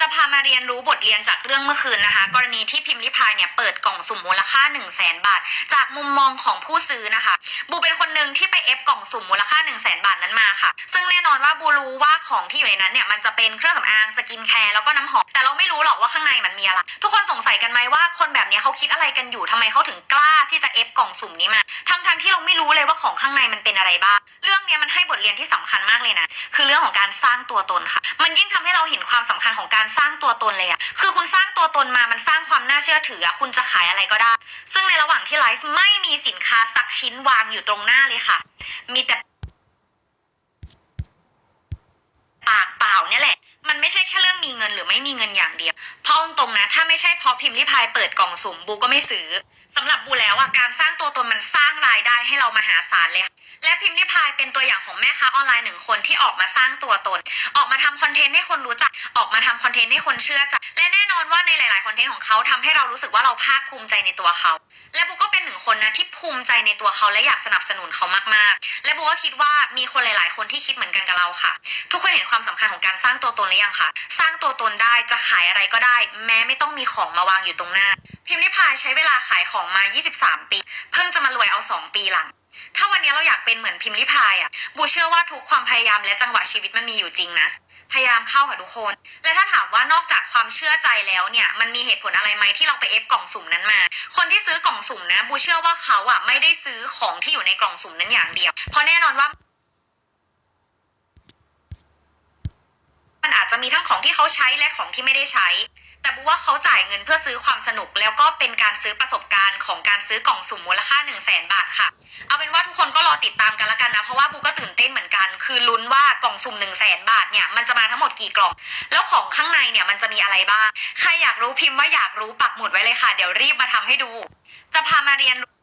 จะพามาเรียนรู้บทเรียนจากเรื่องเมื่อคืนนะคะ กรณีที่พิมพ์ลิพายเนี่ยเปิดกล่องสุ่มมูลค่า 1 0 0 0 0แบาท จากมุมมองของผู้ซื้อนะคะ บูเป็นคนหนึ่งที่ไปเอฟกล่องสุ่มมูลค่า 1 0 0 0 0แบาทนั้นมาค่ะ ซึ่งแน่นอนว่าบูรู้ว่าของที่อยู่ในนั้นเนี่ยมันจะเป็นเครื่องสำอางสกินแคร์แล้วก็น้ำหอมแต่เราไม่รู้หรอกว่าข้างในมันมีอะไรทุกคนสงสัยกันไหมว่าคนแบบนี้เขาคิดอะไรกันอยู่ทำไมเขาถึงกล้าที่จะเอฟกล่องสุ่มนี้มาทั้งทงๆที่เราไม่รู้เลยว่าของข้างในมันเป็นอะไรบ้างเรื่องเนี้ยมันให้บทเรียนที่สำคัญมากเลยนะคือเรื่องของการสร้างตัวตนค่ะ มันยิ่งทำให้เราเห็นความสำคัญของการสร้างตัวตนเลยอะคือคุณสร้างตัวตนมามันสร้างความน่าเชื่อถืออะคุณจะขายอะไรก็ได้ ซึ่งในระหว่างที่ไลฟ์ไม่มีสินค้าสักชิ้นวางอยู่ตรงหน้าเลยค่ะ มีแต่ปากเปล่าเนี่ยแหละ มันไม่ใช่แค่เรื่องมีเงินหรือไม่มีเงินอย่างเดียวเพราะตรงๆนะ ถ้าไม่ใช่เพราะพิมพ์ริพายเปิดกล่องสุ่มบูก็ไม่ซื้อสำหรับบูแล้วอะการสร้างตัวตนมันสร้างรายได้ให้เรามหาศาลเลยค่ะ และพิมพ์ริพายเป็นตัวอย่างของแม่ค้าออนไลน์หนึ่งคนที่ออกมาสร้างตัวตน ออกมาทำคอนเทนต์ให้คนรู้จัก ออกมาทำคอนเทนต์ให้คนเชื่อใจและแน่นอนว่าในหลาย ๆ คอนเทนต์ของเขาทำให้เรารู้สึกว่าเราภาคภูมิใจในตัวเขา และบูก็เป็นหนึ่งคนนะที่ภูมิใจในตัวเขาและอยากสนับสนุนเขามาก ๆ และบูก็คิดว่ามีคนหลาย ๆ คนที่คิดเหมือนกันกับเราค่ะ ทุกคนเห็นความสำคัญของการสร้างตัวตนหรือยังคะสร้างตัวตนได้จะขายอะไรก็ได้ แม้ไม่ต้องมีของมาวางอยู่ตรงหน้า พิมพ์ริพายใช้เวลาขายของมา 23 ปี เพิ่งจะมารวยเอา 2 ปีหลัง ถ้าวันนี้เราอยากเป็นเหมือนพิมพ์ลิพายอะ บูเชื่อว่าทุกความพยายามและจังหวะชีวิตมันมีอยู่จริงนะ พยายามเข้าค่ะทุกคน และถ้าถามว่านอกจากความเชื่อใจแล้วเนี่ย มันมีเหตุผลอะไรไหมที่เราไปเอฟกล่องสุ่มนั้นมา คนที่ซื้อกล่องสุ่มนะ บูเชื่อว่าเขาอะไม่ได้ซื้อของที่อยู่ในกล่องสุ่มนั้นอย่างเดียว เพราะแน่นอนว่า มันอา จะมีทั้งของที่เขาใช้และของที่ไม่ได้ใช้ แต่บูว่าเขาจ่ายเงินเพื่อซื้อความสนุกแล้วก็เป็นการซื้อประสบการณ์ของการซื้อกล่องสุ่มมูลค่า1 0 0 0 0แสนบาทค่ะ เอาเป็นว่าทุกคนก็รอติดตามกันละกันนะ เพราะว่าบูก็ตื่นเต้นเหมือนกัน คือลุ้นว่ากล่องสุ่ม1 0 0 0 0แสนบาทเนี่ยมันจะมาทั้งหมดกี่กล่อง แล้วของข้างในเนี่ยมันจะมีอะไรบ้าง ใครอยากรู้พิมพ์ว่าอยากรู้ปักหมุดไว้เลยค่ะ เดี๋ยวรีบมาทำให้ดู จะพามาเรียนรู้